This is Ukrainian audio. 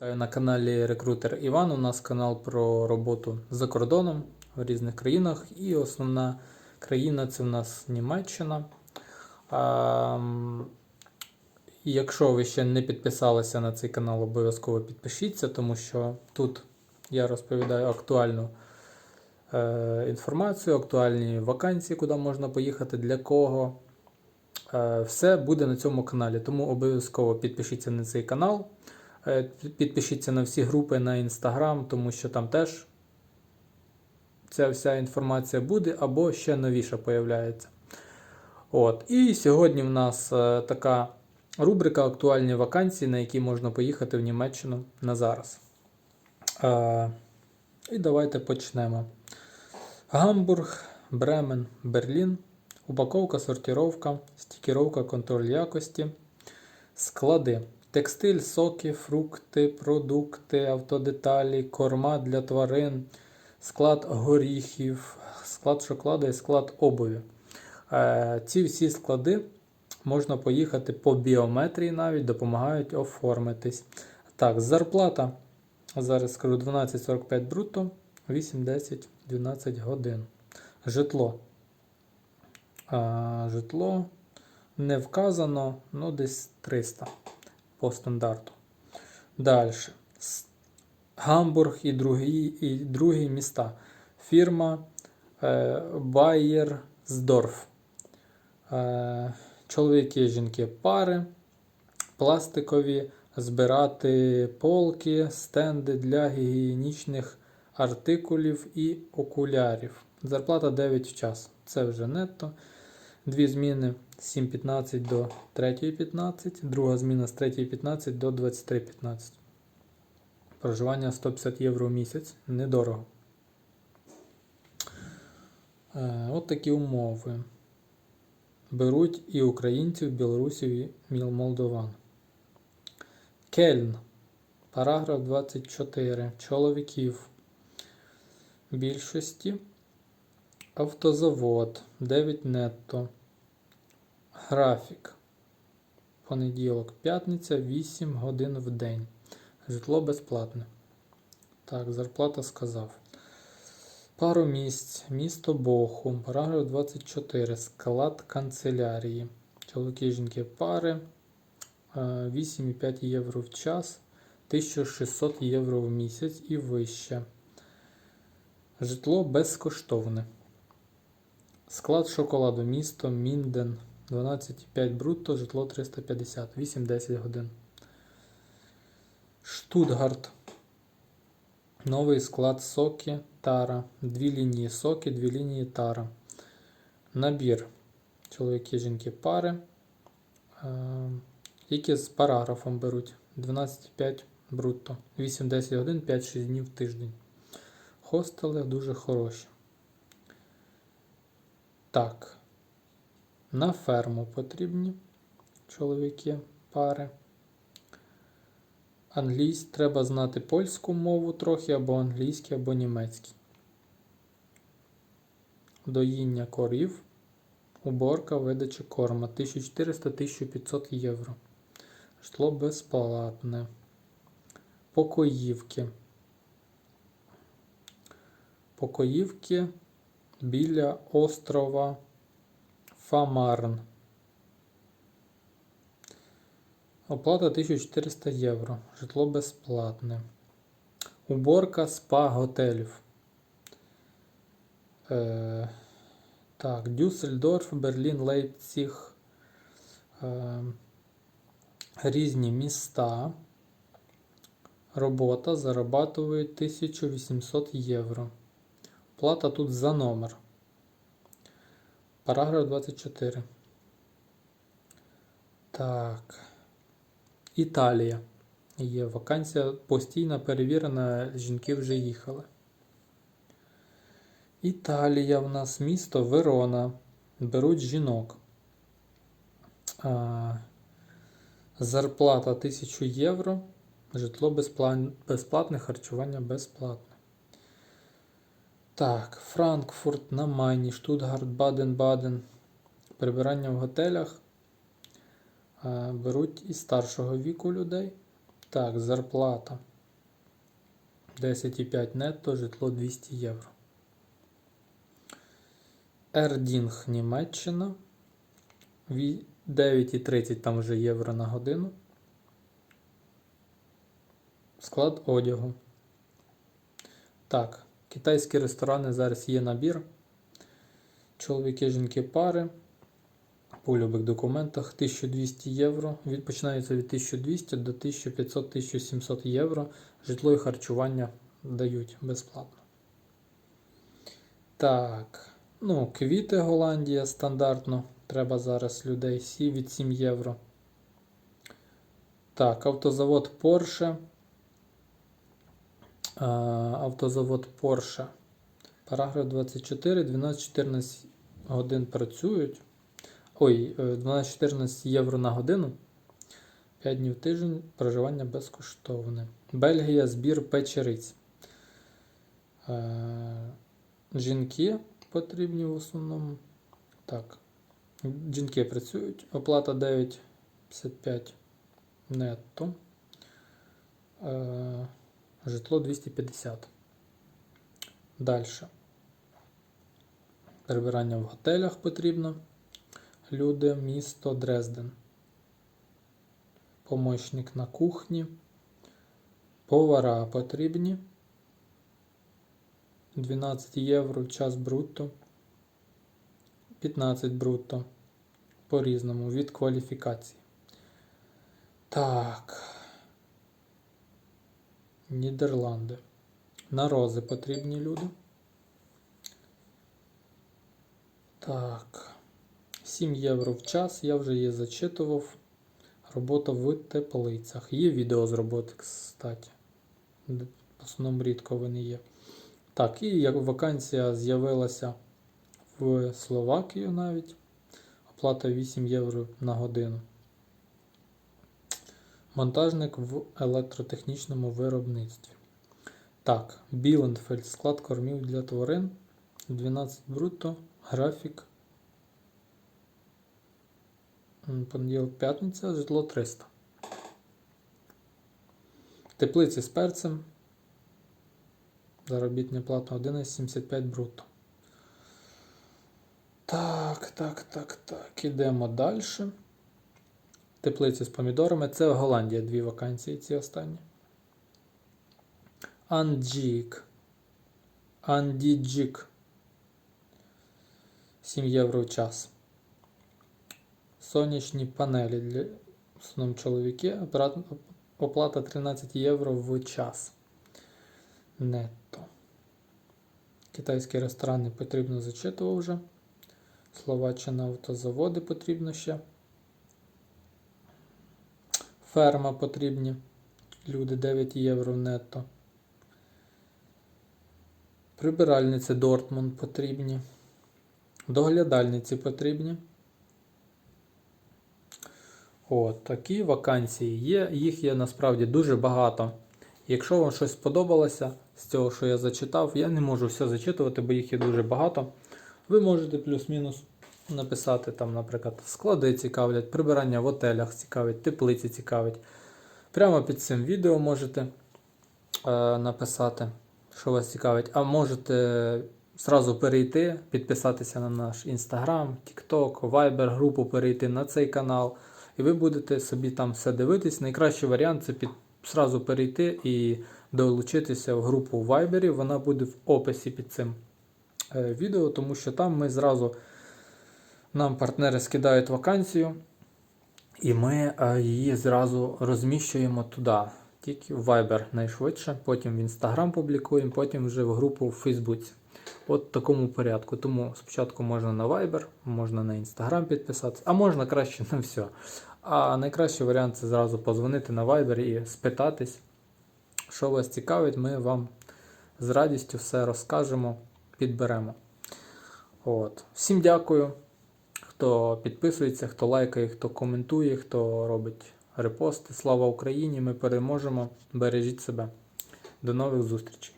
На каналі Рекрутер Іван. У нас канал про роботу за кордоном в різних країнах. І основна країна це в нас Німеччина. А, якщо ви ще не підписалися на цей канал, обов'язково підпишіться, тому що тут я розповідаю актуальну е, інформацію, актуальні вакансії, куди можна поїхати, для кого. Е, Все буде на цьому каналі, тому обов'язково підпишіться на цей канал. Е, Підпишіться на всі групи на Інстаграм, тому що там теж ця вся інформація буде або ще новіша появляється. От. І сьогодні в нас е, така рубрика Актуальні вакансії, на які можна поїхати в Німеччину на зараз. Е, І давайте почнемо. Гамбург, Бремен, Берлін. Упаковка, сортировка, стікіровка, контроль якості, склади. Текстиль, соки, фрукти, продукти, автодеталі, корма для тварин, склад горіхів, склад шоколаду і склад обуві. Е, Ці всі склади можна поїхати по біометрії навіть допомагають оформитись. Так, зарплата. Зараз скажу 12,45 брутто, 8, 10, 12 годин. Житло. А, житло не вказано, ну десь 300 по стандарту. Далі. Гамбург і другі, і другі міста. Фірма е, Bayersdorf. Е, чоловіки і жінки пари, пластикові, збирати полки, стенди для гігієнічних артикулів і окулярів. Зарплата 9 в час. Це вже нетто. Дві зміни з 7.15 до 3.15, друга зміна з 3.15 до 23.15. Проживання 150 євро в місяць. Недорого. Е, От такі умови. Беруть і українців, білорусів, і молдован. Кельн. Параграф 24. Чоловіків. Більшості. Автозавод 9 нетто. Графік. Понеділок, п'ятниця 8 годин в день. Житло безплатне. Так, зарплата сказав. Пару місць. Місто Бохум. Параграф 24. Склад канцелярії. Чоловіки жінки пари. е, 8,5 євро в час. 1600 євро в місяць і вище. Житло безкоштовне. Склад шоколаду. Місто Мінден. 12,5 брутто, житло 350, 8-10 годин. Штутгарт. Новий склад соки Тара. Дві лінії соки, дві лінії Тара. Набір. Чоловіки, жінки пари. Е, Які з параграфом беруть. 12,5 брутто. 8-10 годин, 5-6 днів в тиждень. Хостели дуже хороші. Так. На ферму потрібні чоловіки пари. Англійсь треба знати польську мову трохи, або англійський, або німецький. Доїння корів. Уборка, видача корма 1400-1500 євро. Житло безплатне. Покоївки. Покоївки біля острова Фамарн. Оплата 1400 євро. Житло безплатне. Уборка спа готелів. Е, так, Дюссельдорф, Берлін, Лейпціг. Е, різні міста. Робота зарабатує 1800 євро. Плата тут за номер. Параграф 24. Так. Італія. Є вакансія постійно перевірена, жінки вже їхали. Італія в нас місто Верона. Беруть жінок. А, зарплата 1000 євро. Житло безплан- безплатне, харчування безплатне. Так, Франкфурт на Майні, Штутгарт, Баден-Баден. Прибирання в готелях. Е, Беруть і старшого віку людей. Так, зарплата. 10,5 нетто, житло 200 євро. Ердінг Німеччина. 9,30 там вже євро на годину. Склад одягу. Так, китайські ресторани зараз є набір. Чоловіки, жінки, пари. По любих документах 1200 євро. Від, починається від 1200 до 1500-1700 євро. Житло і харчування дають безплатно. Так. Ну, квіти Голландія стандартно. Треба зараз людей сі від 7 євро. Так, автозавод Porsche. Автозавод Porsche. Параграф 24, 12-14 годин працюють. Ой, е, 12-14 євро на годину. 5 днів в тиждень проживання безкоштовне. Бельгія збір печериць. Е, Жінки потрібні в основному. Так. Жінки працюють. Оплата 9,55 нетто. Житло 250. Далі. Прибирання в готелях потрібно. Люди, місто Дрезден. Помощник на кухні. Повара потрібні. 12 євро час брутто. 15 брутто. По-різному. Від кваліфікації. Так. Нідерланди. На рози потрібні люди. Так. 7 євро в час. Я вже її зачитував. Робота в теплицях. Є відео з роботи, кстати. В основному рідко вони є. Так, і як вакансія з'явилася в Словакію навіть. Оплата 8 євро на годину. Монтажник в електротехнічному виробництві. Так, Біленфельд, склад кормів для тварин. 12 брутто, графік. Понеділок, п'ятниця, житло 300. Теплиці з перцем. Заробітня плата 11,75 брутто. Так, так, так, так. Ідемо далі. Теплиці з помідорами. Це Голландія, дві вакансії, ці останні. Анджік. Андіджік. 7 євро в час. Сонячні панелі для основному чоловіки. Оплата 13 євро в час. Нетто. Китайські ресторани потрібно зачитував вже. Словаччина автозаводи потрібно ще. Ферма потрібні. Люди 9 євро нетто. Прибиральниці Дортмунд потрібні. Доглядальниці потрібні. От, такі вакансії є. Їх є насправді дуже багато. Якщо вам щось сподобалося з цього, що я зачитав, я не можу все зачитувати, бо їх є дуже багато. Ви можете плюс-мінус написати там, наприклад, склади цікавлять, прибирання в готелях цікавить, теплиці цікавить. Прямо під цим відео можете е, написати, що вас цікавить. А можете зразу перейти, підписатися на наш Instagram, TikTok, Viber, групу перейти на цей канал. І ви будете собі там все дивитись. Найкращий варіант це під, зразу перейти і долучитися в групу в Viber. Вона буде в описі під цим е, відео, тому що там ми зразу нам партнери скидають вакансію, і ми е, її зразу розміщуємо туди. Тільки в Viber найшвидше, потім в Instagram публікуємо, потім вже в групу в Фейсбуці. От в такому порядку. Тому спочатку можна на Viber, можна на Instagram підписатися, а можна краще на все. А найкращий варіант це зразу позвонити на Viber і спитатись, що вас цікавить, ми вам з радістю все розкажемо, підберемо. От. Всім дякую, хто підписується, хто лайкає, хто коментує, хто робить репости. Слава Україні! Ми переможемо! Бережіть себе. До нових зустрічей!